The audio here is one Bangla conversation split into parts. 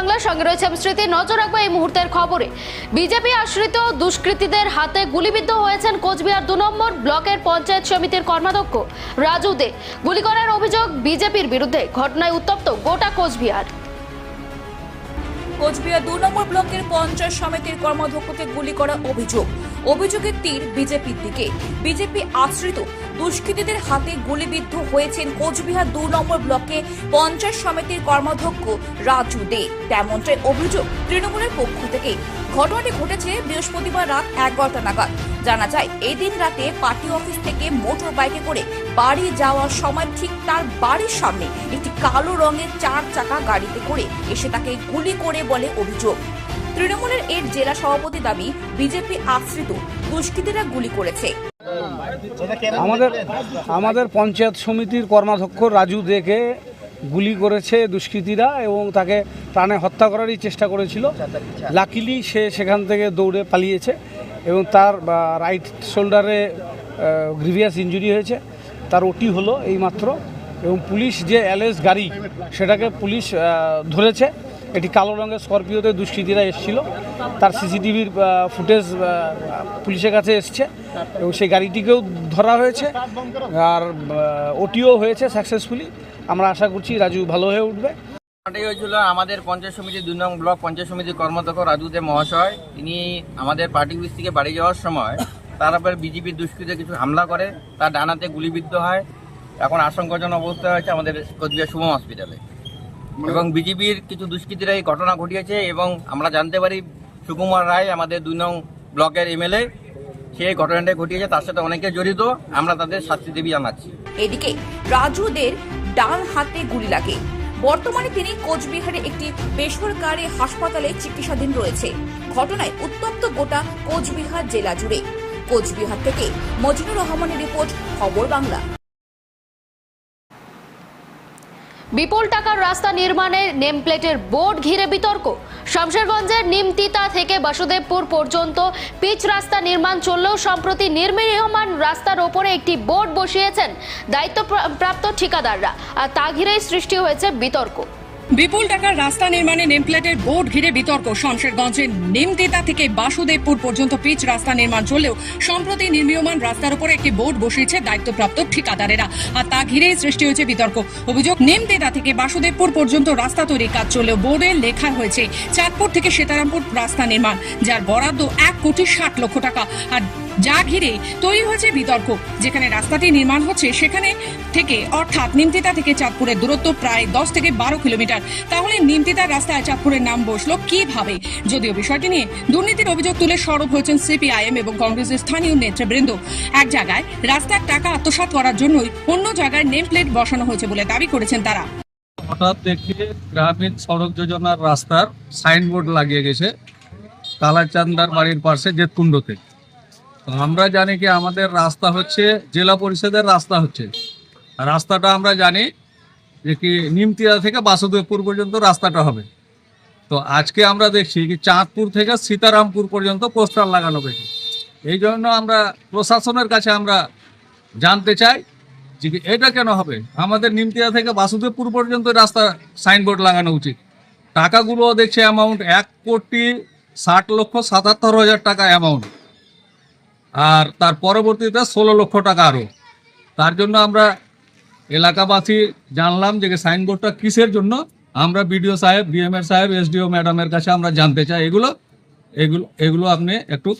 বাংলার সঙ্গে রয়েছে আমি স্মৃতি। নজর রাখব এই মুহূর্তের খবরে। বিজেপি আশ্রিত দুষ্কৃতীদের হাতে গুলিবিদ্ধ হয়েছেন কোচবিহার দু নম্বর ব্লকের পঞ্চায়েত সমিতির কর্মাধ্যক্ষ রাজু দে। গুলি করার অভিযোগ বিজেপির বিরুদ্ধে। ঘটনায় উত্তপ্ত গোটা কোচবিহার। কোচবিহার দু নম্বর ব্লকের পঞ্চায়েত সমিতির কর্মাধ্যক্ষকে গুলি করা অভিযোগ। অভিযোগের তীর বিজেপির দিকে। বিজেপি আশ্রিত দুষ্কৃতীদের হাতে গুলিবিদ্ধ হয়েছেন কোচবিহার দু নম্বর ব্লকে পঞ্চায়েত সমিতির কর্মাধ্যক্ষ রাজু দে। তেমনটাই অভিযোগ তৃণমূলের পক্ষ থেকে। ঘটনাটি ঘটেছে বৃহস্পতিবার রাত এগারোটা নাগাদ। জানা যায় এদিন রাতে পার্টি অফিস থেকে মোটর বাইকে করে বাড়ি যাওয়ার সময় ঠিক তার বাড়ির সামনে একটি কালো রঙের চার চাকা গাড়িতে করে এসে তাকে গুলি করে বলে অভিযোগ। তৃণমূলের এর জেলা সভাপতি দাবি বিজেপি আশ্রিত দুষ্কৃতীরা গুলি করেছে। আমাদের আমাদের পঞ্চায়েত সমিতির কর্মাধ্যক্ষ রাজু দেকে গুলি করেছে দুষ্কৃতীরা এবং তাকে প্রাণে হত্যা করারই চেষ্টা করেছিল। লাকিলি সে সেখান থেকে দৌড়ে পালিয়েছে এবং তার রাইট শোল্ডারে গ্রিভিয়াস ইঞ্জুরি হয়েছে। তার ওটি হলো এইমাত্র এবং পুলিশ যে অ্যালেস গাড়ি, সেটাকে পুলিশ ধরেছে। এটি কালো রঙের স্করপিওতে দুষ্কৃতীরা এসেছিল। তার সিসিটিভির ফুটেজ পুলিশের কাছে এসছে এবং সেই গাড়িটিকেও ধরা হয়েছে। আর ওটিও হয়েছে সাকসেসফুলি আমরা আশা করছি রাজু ভালো হয়ে উঠবে। ঘটনাটি হয়েছিল আমাদের পঞ্চায়েত সমিতি দুই নং ব্লক পঞ্চায়েত সমিতির কর্মদক্ষ রাজুদে মহাশয়। তিনি আমাদের পার্টি অফিস থেকে বাড়ি যাওয়ার সময় তার উপর বিজেপির দুষ্কৃতে কিছু হামলা করে তার ডানাতে গুলিবিদ্ধ হয়। এখন আশঙ্কাজনক অবস্থা হয়েছে আমাদের কোচবিহার শুভম হসপিটালে। এবং বিজেপির কিছু দুষ্কৃতীরা এই ঘটনা ঘটিয়েছে এবং আমরা জানতে পারি সুকুমার রায় আমাদের দুই নং ব্লকের এমএলএ সেই এই ঘটনাটা ঘটিয়েছে তার সাথে অনেকে জড়িত। আমরা তাদের শাস্তি দেবী জানাচ্ছি। এদিকে রাজুদের ডান হাতে গুলি লাগে। বর্তমানে তিনি কোচবিহারে একটি বেসরকারি হাসপাতালে চিকিৎসাধীন রয়েছে। ঘটনায় উত্তপ্ত গোটা কোচবিহার জেলা জুড়ে। কোচবিহার থেকে মজিনুর রহমানের রিপোর্ট, খবর বাংলা। বিপুল টাকার রাস্তা নির্মাণে নেমপ্লেটের বোর্ড ঘিরে বিতর্ক। শামশেরগঞ্জের নিমতিতা থেকে বাসুদেবপুর পর্যন্ত পিচ রাস্তা নির্মাণ চললেও সম্প্রতি নির্মীয়মান রাস্তার ওপরে একটি বোর্ড বসিয়েছেন দায়িত্বপ্রাপ্ত ঠিকাদাররা। আর তা ঘিরেই সৃষ্টি হয়েছে বিতর্ক। বিপুল টাকার রাস্তা নির্মাণে নেমপ্লেটের বোর্ড ঘিরে বিতর্ক। শমশেরগঞ্জের নিমতিতা থেকে বাসুদেবপুর পর্যন্ত পিচ রাস্তা নির্মাণ চললেও সম্প্রতি নির্মীয়মান রাস্তার উপরে একটি বোর্ড বসিয়েছে দায়িত্বপ্রাপ্ত ঠিকাদারেরা। আর তা ঘিরেই সৃষ্টি হয়েছে বিতর্ক। অভিযোগ নিমতিতা থেকে বাসুদেবপুর পর্যন্ত রাস্তা তৈরির কাজ চললেও বোর্ডে লেখা হয়েছে, চাঁদপুর থেকে সীতারামপুর রাস্তা নির্মাণ, যার বরাদ্দ এক কোটি ষাট লক্ষ টাকা। আর যা ঘিরে তৈরি হয়েছে বিতর্ক। যেখানে রাস্তাটি নির্মাণ হচ্ছে, সেখানে থেকে, অর্থাৎ নিমতিতা থেকে চাঁদপুরের দূরত্ব প্রায় দশ থেকে বারো কিলোমিটার। তাহলে নিমতিতার রাস্তায় চাঁদপুরের নাম বসল কীভাবে? যদিও বিষয়টি নিয়ে দুর্নীতির অভিযোগ তুলে সরব হয়েছেন সিপিআইএম এবং কংগ্রেসের স্থানীয় নেতৃবৃন্দ। এক জায়গায় রাস্তার টাকা আত্মসাৎ করার জন্যই অন্য জায়গায় নেম প্লেট বসানো হয়েছে বলে দাবি করেছেন তারা। হঠাৎ দেখি গ্রামীণ সড়ক যোজনার রাস্তার সাইনবোর্ড লাগিয়ে গেছে। কালাচান্দার বাড়ির পাশে জেতকুণ্ডতে আমরা জানি কি আমাদের রাস্তা হচ্ছে, জেলা পরিষদের রাস্তা হচ্ছে। রাস্তাটা আমরা জানি যে কি নিমতিয়া থেকে বাসুদেবপুর পর্যন্ত রাস্তাটা হবে। তো আজকে আমরা দেখছি কি চাঁদপুর থেকে সীতারামপুর পর্যন্ত পোস্টার লাগানো হয়েছে। এই জন্য আমরা প্রশাসনের কাছে আমরা জানতে চাই যে এটা কেন হবে? আমাদের নিমতিয়া থেকে বাসুদেবপুর পর্যন্ত রাস্তা সাইনবোর্ড লাগানো উচিত। টাকাগুলো দেখছে অ্যামাউন্ট এক কোটি ষাট লক্ষ সাতাত্তর হাজার টাকা অ্যামাউন্ট আর তার পরবর্তীতে ষোলো লক্ষ টাকা আরও তার জন্য আমরা এলাকাবাসী জানলাম যে সাইনবোর্ডটা কিসের জন্য? আমরা বিডিও সাহেব, ডিএমএর সাহেব, এসডিও ম্যাডামের কাছে আমরা জানতে চাই। এগুলো এগুলো এগুলো আপনি একটু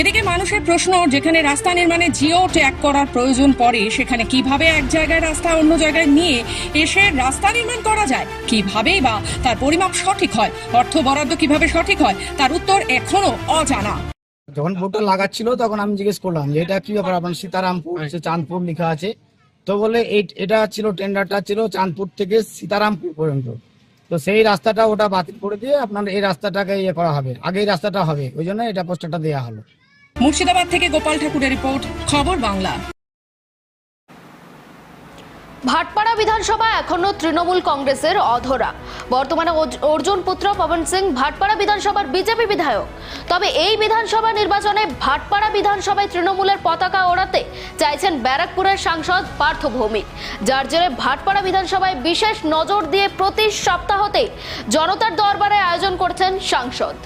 এদিকে মানুষের প্রশ্ন, যেখানে রাস্তা নির্মাণে জিও ট্যাগ করার প্রয়োজন পড়ে, সেখানে কীভাবে এক জায়গায় রাস্তা অন্য জায়গায় নিয়ে এসে রাস্তা নির্মাণ করা যায়? কিভাবেই বা তার পরিমাপ সঠিক হয়? অর্থ বরাদ্দ কীভাবে সঠিক হয়? তার উত্তর এখনও অজানা। যখন ভোটটা লাগাচ্ছিল তখন আমি জিজ্ঞেস করলাম যে এটা কি ব্যাপার? আপনার সীতারামপুর সে চাঁদপুর লেখা আছে? তো বলে এই এটা ছিল টেন্ডারটা ছিল চাঁদপুর থেকে সীতারামপুর পর্যন্ত। তো সেই রাস্তাটা ওটা বাতিল করে দিয়ে আপনার এই রাস্তাটাকে ইয়ে করা হবে। আগে এই রাস্তাটা হবে। ওই জন্য এটা পোস্টারটা দেওয়া হলো। মুর্শিদাবাদ থেকে গোপাল ঠাকুরের রিপোর্ট খবর বাংলা। ভাটপাড়া বিধানসভা এখনও তৃণমূল কংগ্রেসের অধরা। বর্তমানে অর্জুন পুত্র, পবন সিং, ভাটপাড়া বিধানসভার বিজেপি বিধায়ক। তবে এই বিধানসভা নির্বাচনে ভাটপাড়া বিধানসভায় তৃণমূলের পতাকা ওড়াতে চাইছেন ব্যারাকপুরের সাংসদ পার্থ ভৌমিক। যার জেরে ভাটপাড়া বিধানসভায় বিশেষ নজর দিয়ে প্রতি সপ্তাহতে জনতার দরবারে আয়োজন করছেন সাংসদ।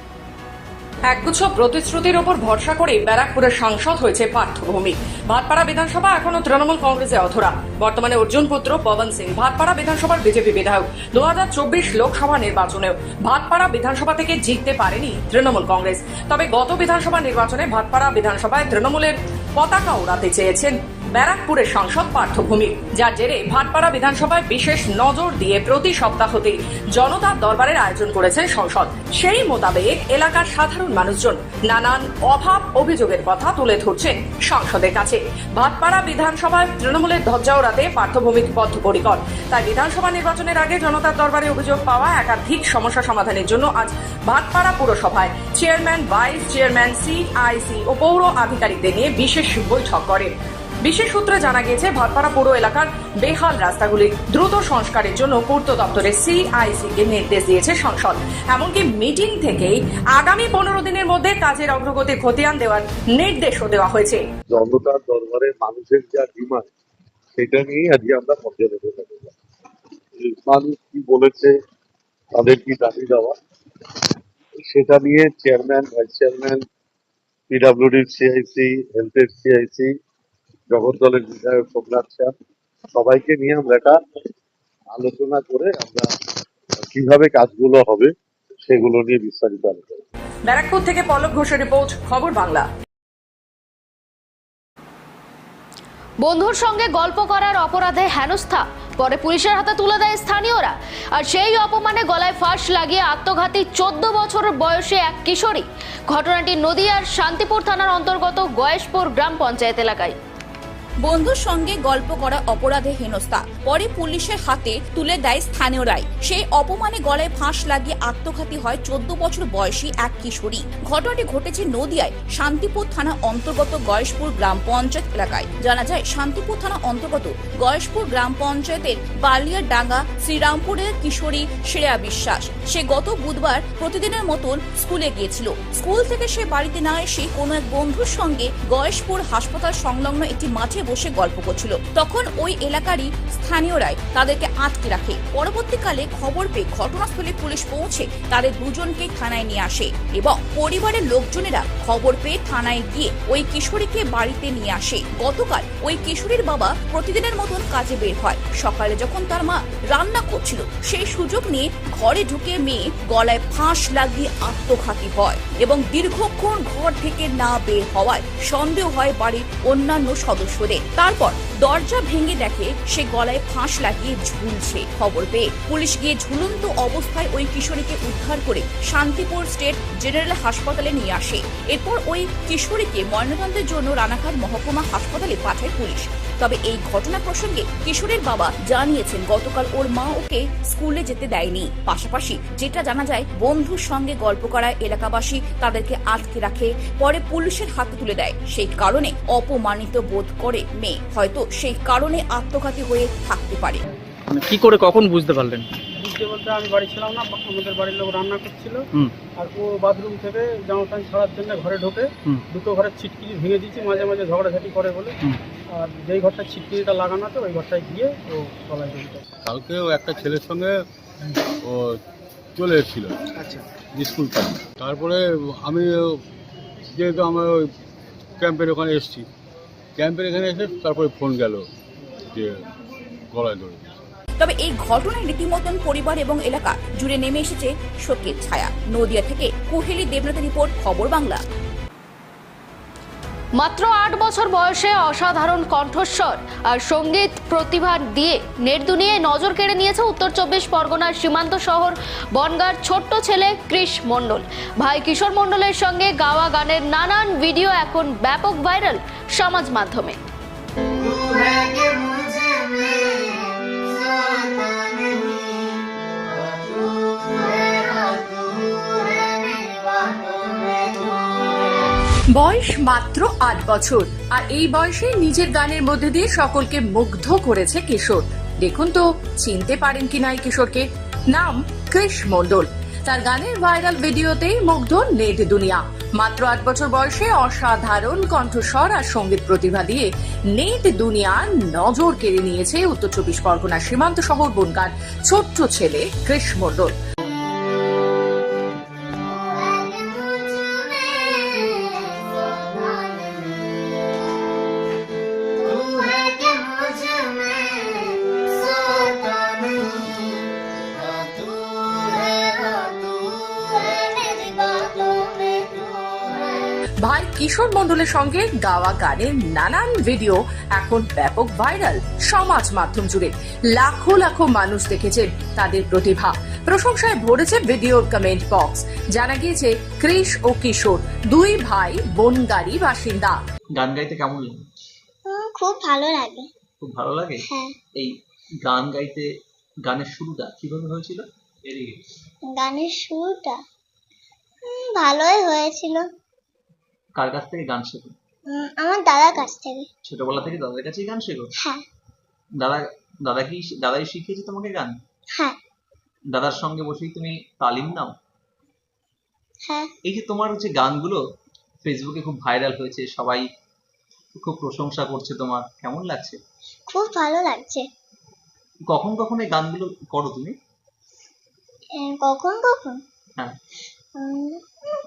একগুচ্ছ প্রতিশ্রুতির ওপর ভরসা করে ব্যারাকপুরের সাংসদ হয়েছে পার্থভূমি ভাটপাড়া বিধানসভা এখনও তৃণমূল কংগ্রেসে অধরা। বর্তমানে অর্জুন পুত্র, পবন সিং। ভাটপাড়া বিধানসভার বিজেপি বিধায়ক। দু হাজার চব্বিশ লোকসভা নির্বাচনেও ভাটপাড়া বিধানসভা থেকে জিততে পারেনি তৃণমূল কংগ্রেস। তবে গত বিধানসভা নির্বাচনে ভাটপাড়া বিধানসভায় তৃণমূলের পতাকা ওড়াতে চেয়েছেন ব্যারাকপুরের সাংসদ পার্থভূমি, যার জেরে ভাটপাড়া বিধানসভায় বিশেষ নজর দিয়ে প্রতি সপ্তাহতে জনতার দরবারের আয়োজন করেছেন সংসদ। সেই মোতাবেক এলাকার সাধারণ মানুষজন নানান অভাব অভিযোগের কথা তুলে ধরছেন সংসদের কাছে। ভাটপাড়া বিধানসভায় তৃণমূলের ধ্বজা ওড়াতে পার্থভূমিক বদ্ধপরিকর তাই বিধানসভা নির্বাচনের আগে জনতার দরবারে অভিযোগ পাওয়া একাধিক সমস্যা সমাধানের জন্য আজ ভাটপাড়া পুরসভায় চেয়ারম্যান, ভাইস চেয়ারম্যান, সিআইসি ও পৌর আধিকারিকদের নিয়ে বিশেষ বৈঠক করেন। বিশেষ সূত্রে জানা গিয়েছে, ভাটপাড়া পৌর এলাকার বেহাল রাস্তাগুলি দ্রুত সংস্কারের জন্য পূর্ত দপ্তরের সিআইসি কে নির্দেশ দিয়েছে সংসদ। এমনকি মিটিং থেকেই আগামী পনেরো দিনের মধ্যে কাজের অগ্রগতি খতিয়ান দেওয়ার নির্দেশও দেওয়া হয়েছে। জনতার দরবারে মানুষের যা ডিমান্ড, সেটা নিয়েই আজকে আমরা মানুষ কি বলেছে, তাদের কি দাবি দেওয়া, সেটা নিয়ে চেয়ারম্যান, ভাইস চেয়ারম্যান পিডাব্লিউডির সিআইসি হেলথের সিআইসি জগদ্দলের বিধায়ক সোমনাথ শাহ সবাইকে নিয়ে আমরা একটা আলোচনা করে আমরা কীভাবে কাজগুলো হবে সেগুলো নিয়ে বিস্তারিত আলোচনা ব্যারাকপুর থেকে পলক ঘোষের রিপোর্ট খবর বাংলা। বন্ধুর সঙ্গে গল্প করার অপরাধে হেনস্থা পরে পুলিশের হাতে তুলে দেয় স্থানীয়রা। আর সেই অপমানে গলায় ফাঁস লাগিয়ে আত্মঘাতী চোদ্দ বছর বয়সে এক কিশোরী। ঘটনাটি নদিয়ার শান্তিপুর থানার অন্তর্গত গয়েশপুর গ্রাম পঞ্চায়েত এলাকায়। বন্ধুর সঙ্গে গল্প করা অপরাধে হেনস্থা। পরে পুলিশের হাতে তুলে দেয় স্থানীয়রাই সেই অপমানে গলায় ফাঁস লাগিয়ে আত্মঘাতী হয় চোদ্দ বছর বয়সী এক কিশোরী। ঘটনাটি ঘটেছে নদিয়ায়, শান্তিপুর থানা অন্তর্গত গয়েশপুর গ্রাম পঞ্চায়েত এলাকায়। জানা যায়, শান্তিপুর থানা অন্তর্গত গয়েশপুর গ্রাম পঞ্চায়েতের বালিয়ার ডাঙ্গা শ্রীরামপুরের কিশোরী শ্রেয়া বিশ্বাস। সে গত বুধবার প্রতিদিনের মতন স্কুলে গিয়েছিল। স্কুল থেকে সে বাড়িতে না এসে কোনো এক বন্ধুর সঙ্গে গয়েশপুর হাসপাতাল সংলগ্ন একটি মাঠে বসে গল্প করছিল। তখন ওই এলাকারই স্থানীয়রাই তাদেরকে আটকে রাখে। পরবর্তীকালে খবর পেয়ে ঘটনাস্থলে পুলিশ পৌঁছে তাদের দুজনকে থানায় নিয়ে আসে এবং পরিবারের লোকজনেরা খবর পেয়ে থানায় গিয়ে ওই কিশোরীকে বাড়িতে নিয়ে আসে। গতকাল ওই কিশোরীর বাবা প্রতিদিনের মতন কাজে বের হয়। সকালে যখন তার মা রান্না করছিল, সেই সুযোগ নিয়ে ঘরে ঢুকে মেয়ে গলায় ফাঁস লাগিয়ে আত্মঘাতী হয় এবং দীর্ঘক্ষণ ঘর থেকে না বের হওয়ায় সন্দেহ হয় বাড়ির অন্যান্য সদস্যদের। তারপর দরজা ভেঙে দেখে সে গলায় ফাঁস লাগিয়ে ঝুলছে খবর পেয়ে। পুলিশ গিয়ে ঝুলন্ত অবস্থায় ওই কিশোরীকে উদ্ধার করে শান্তিপুর স্টেট জেনারেল হাসপাতালে নিয়ে আসে। এরপর ওই কিশোরীকে ময়নাতন্ত্রের জন্য রানাঘাট মহকুমা হাসপাতালে পাঠায় পুলিশ। তবে এই ঘটনা প্রসঙ্গে কিশোরের বাবা জানিয়েছেন, গতকাল ওর মা ওকে স্কুলে যেতে দেয়নি। পাশাপাশি যেটা জানা যায়, বন্ধুর সঙ্গে গল্প করায় এলাকাবাসী তাদেরকে আটকে রাখে, পরে পুলিশের হাতে তুলে দেয়। সেই কারণে অপমানিত বোধ করে মেয়ে। হয়তো সেই কারণে আত্মঘাতী হয়ে থাকতে পারে। মানে কি করে, কখন বুঝতে পারলেন? বুঝতে বলতে আমি বাড়ি ছিলাম না আমাদের বাড়ির লোক রান্না করছিল। আর ও বাথরুম থেকে জামা প্যান্ট ছাড়ার জন্য ঘরে ঢোকে। দুটো ঘরের ছিটকিরি ভেঙে দিয়েছি মাঝে মাঝে ঝগড়াঝাটি করে বলে। আর যেই ঘরটা ছিটকিরিটা লাগানো আছে ওই ঘরটায় গিয়ে ও দড়িটা কালকে ও একটা ছেলের সঙ্গে ও চলে এসেছিল। আচ্ছা। স্কুল থেকে। তারপরে আমি যেহেতু আমার ওই ক্যাম্পের ওখানে এসেছি ক্যাম্পের এখানে এসে তারপরে ফোন গেল যে গলায় ধরে। তবে এই ঘটনায় রীতিমতন পরিবার এবং এলাকা জুড়ে নেমে এসেছে শোকের ছায়া। নদিয়া থেকে কুহেলি দেবনাথের রিপোর্ট খবর বাংলা। মাত্র আট বছর বয়সে অসাধারণ কণ্ঠস্বর আর সংগীত প্রতিভা দিয়ে নেটদুনিয়ায় নজর কেড়ে নিয়েছে উত্তর চব্বিশ পরগনার সীমান্ত শহর বনগার ছোট্ট ছেলে কৃষ মণ্ডল। ভাই কিশোর মণ্ডলের সঙ্গে গাওয়া গানের নানান ভিডিও এখন ব্যাপক ভাইরাল সমাজ মাধ্যমে। বয়স মাত্র আট বছর, আর এই বয়সে নিজের গানের মধ্যে দিয়ে সকলকে মুগ্ধ করেছে কিশোর। দেখুন তো, চিনতে পারেন কিনা এই কিশোরকে? নাম কৃষ মণ্ডল। তার গানের ভাইরাল ভিডিওতেই মুগ্ধ নেট দুনিয়া। মাত্র আট বছর বয়সে অসাধারণ কণ্ঠস্বর আর সংগীত প্রতিভা দিয়ে নেট দুনিয়ার নজর কেড়ে নিয়েছে উত্তর চব্বিশ পরগনার সীমান্ত শহর বনগার ছোট্ট ছেলে কৃষ্ণ মণ্ডল কিশোর মণ্ডলের সঙ্গে গাওয়া গানের নানান ভিডিও এখন ব্যাপক ভাইরাল সমাজ মাধ্যম জুড়ে। লাখো লাখো মানুষ দেখেছেন তাদের প্রতিভা। প্রশংসায় ভরেছে ভিডিওর কমেন্ট বক্স জানা গিয়েছে কৃষ ও কিশোর দুই ভাই বনগাড়ি বাসিন্দা। গান গাইতে কেমন লাগে? খুব ভালো লাগে। খুব ভালো লাগে? হ্যাঁ। এই গান গাইতে গানের শুরুটা কীভাবে হয়েছিল? গানের শুরুটা ভালোই হয়েছিল। কার কাছ থেকে গান শেখো? আমার দাদার কাছ থেকে। ছোটবেলা থেকে দাদার কাছেই গান শেখো? হ্যাঁ। দাদা দাদা কি দাদাই শিখিয়েছে তোমাকে গান? হ্যাঁ। দাদার সঙ্গে বসেই তুমি তালিম নাও? হ্যাঁ। এই যে তোমার যে গানগুলো ফেসবুকে খুব ভাইরাল হয়েছে সবাই খুব প্রশংসা করছে তোমার কেমন লাগছে? খুব ভালো লাগছে। কখন কখন এই গানগুলো করো তুমি? কখন কখন? হ্যাঁ।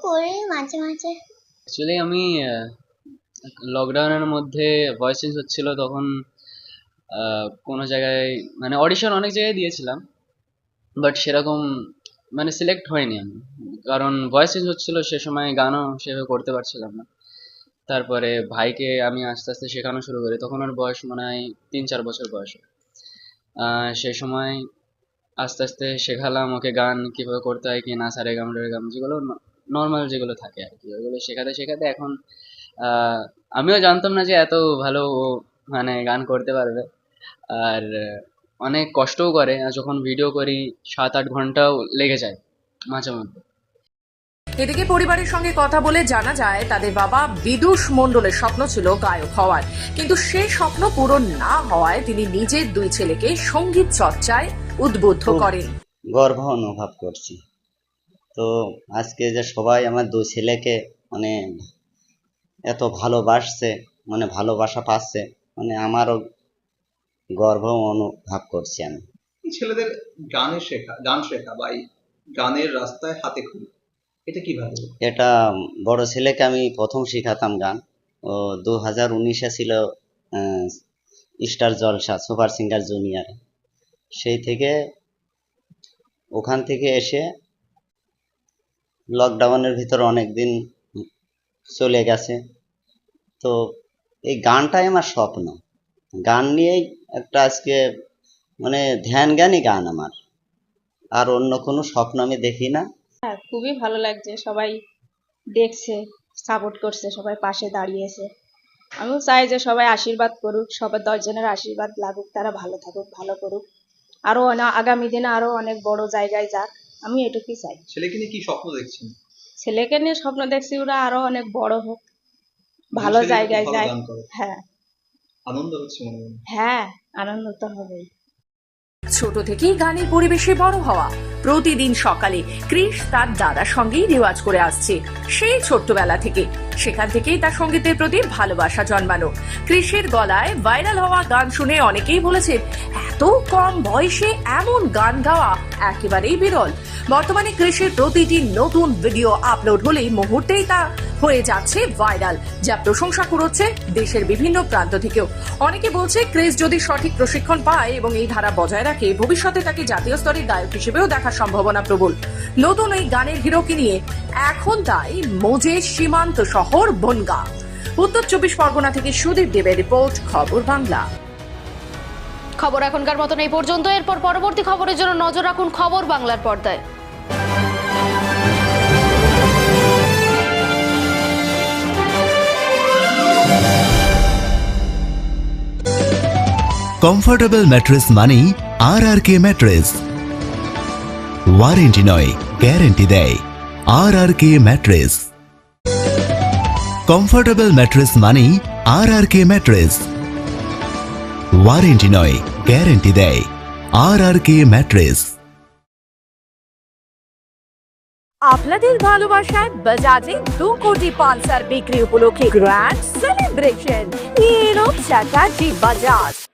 করি মাঝে মাঝে। অ্যাকচুয়ালি আমি লকডাউনের মধ্যে ভয়েস চেঞ্জ হচ্ছিল তখন কোনো জায়গায় মানে অডিশন অনেক জায়গায় দিয়েছিলাম বাট সেরকম মানে সিলেক্ট হয়নি আমি। কারণ ভয়েস চেঞ্জ হচ্ছিল সে সময় গানও সেভাবে করতে পারছিলাম না। তারপরে ভাইকে আমি আস্তে আস্তে শেখানো শুরু করি। তখন ওর বয়স মনে হয় তিন চার বছর বয়স। সে সময় আস্তে আস্তে শেখালাম ওকে গান কীভাবে করতে হয় কি না সারে গাম রে গাম যেগুলো নর্মাল যেগুলো থাকে আর কি ওগুলো শেখাতে শেখাতে এখন আহ, আমিও জানতাম না যে এত ভালো ও মানে গান করতে পারবে। আর অনেক কষ্টও করে আর যখন ভিডিও করি সাত আট ঘন্টাও লেগে যায় মাঝে মধ্যে। এদিকে পরিবারের সঙ্গে কথা বলে জানা যায় তাদের বাবা বিদুষ মণ্ডলের স্বপ্ন ছিল গায়ক হওয়ার। কিন্তু সেই স্বপ্ন পূরণ না হওয়ায় তিনি নিজের দুই ছেলেকে সংগীত চর্চায় উদ্বুদ্ধ করেন। গর্ব অনুভব করছি। তো আজকে যে সবাই আমার দু ছেলেকে মানে এত ভালোবাসছে মানে ভালোবাসা পাচ্ছে মানে আমারও গর্ব অনুভব করছি আমি। ছেলেদের গানে শেখা গান শেখা বা গানের রাস্তায় হাতে খুলি এটা কীভাবে এটা বড় ছেলেকে আমি প্রথম শিখাতাম গান। ও দু হাজার উনিশে ছিল Star Jalsha super singer junior. সেই থেকে ওখান থেকে এসে লকডাউনের ভিতর অনেক দিন চলে গেছে। তো এই গানটাই আমার স্বপ্ন। গান নিয়েই একটা আজকে মানে ধ্যান জ্ঞানই গান আমার। আর অন্য কোনো স্বপ্ন আমি দেখি না। হ্যাঁ খুবই ভালো লাগছে। সবাই দেখছে সাপোর্ট করছে, সবাই পাশে দাঁড়িয়েছে। আমিও চাই যে সবাই আশীর্বাদ করুক, সবার দশজনের আশীর্বাদ লাগুক, তারা ভালো থাকুক, ভালো করুক। আরও অনা- আগামী দিনে আরও অনেক বড় জায়গায় যাক। আমি এটুকুই চাই। ছেলেকে নিয়ে কি স্বপ্ন দেখছেন? ছেলেকে নিয়ে স্বপ্ন দেখছি ওরা আরও অনেক বড় হোক ভালো জায়গায় যাই যায়। হ্যাঁ। আনন্দ হচ্ছে মনে মনে হ্যাঁ আনন্দ তো হবেই। ছোট থেকেই গানের পরিবেশে বড় হওয়া। প্রতিদিন সকালে ক্রিস তার দাদার সঙ্গেই রেওয়াজ করে আসছে সেই ছোট্টবেলা থেকে। সেখান থেকেই তার সঙ্গীতের প্রতি ভালোবাসা জন্মানো ক্রিসের গলায় ভাইরাল হওয়া গান শুনে অনেকেই বলেছেন এত কম বয়সে এমন গান গাওয়া একেবারেই বিরল। বর্তমানে ক্রিসের প্রতিটি নতুন ভিডিও আপলোড হলেই মুহূর্তেই তা হয়ে যাচ্ছে ভাইরাল, যা প্রশংসা কুড়োচ্ছে দেশের বিভিন্ন প্রান্ত থেকেও। অনেকে বলছে ক্রিস যদি সঠিক প্রশিক্ষণ পায় এবং এই ধারা বজায় রাখে, ভবিষ্যতে তাকে জাতীয় স্তরের গায়ক হিসেবেও দেখার সম্ভাবনা প্রবল। নতুন এই গানের হিরোকে নিয়ে এখন তাই মোজে সীমান্ত শহর বনগা। উত্তর চব্বিশ পরগনা থেকে সুদীপ দেবের রিপোর্ট, খবর বাংলা। খবর এখনকার মতন এই পর্যন্ত। এরপর পরবর্তী খবরের জন্য নজর রাখুন খবর বাংলার পর্দায়। কমফোর্টেবল ম্যাট্রেস মানেই R R K mattress warranty নয় গ্যারেন্টি দেয় R R K mattress comfortable mattress মানেই R R K mattress warranty নয় গ্যারেন্টি দেয় আর আর কে ম্যাট্রেস আপনাদের ভালোবাসায় বাজাজে দু কোটি পালসার বিক্রি উপলক্ষে গ্র্যান্ড সেলিব্রেশন এলো চাটার্জি বাজাজ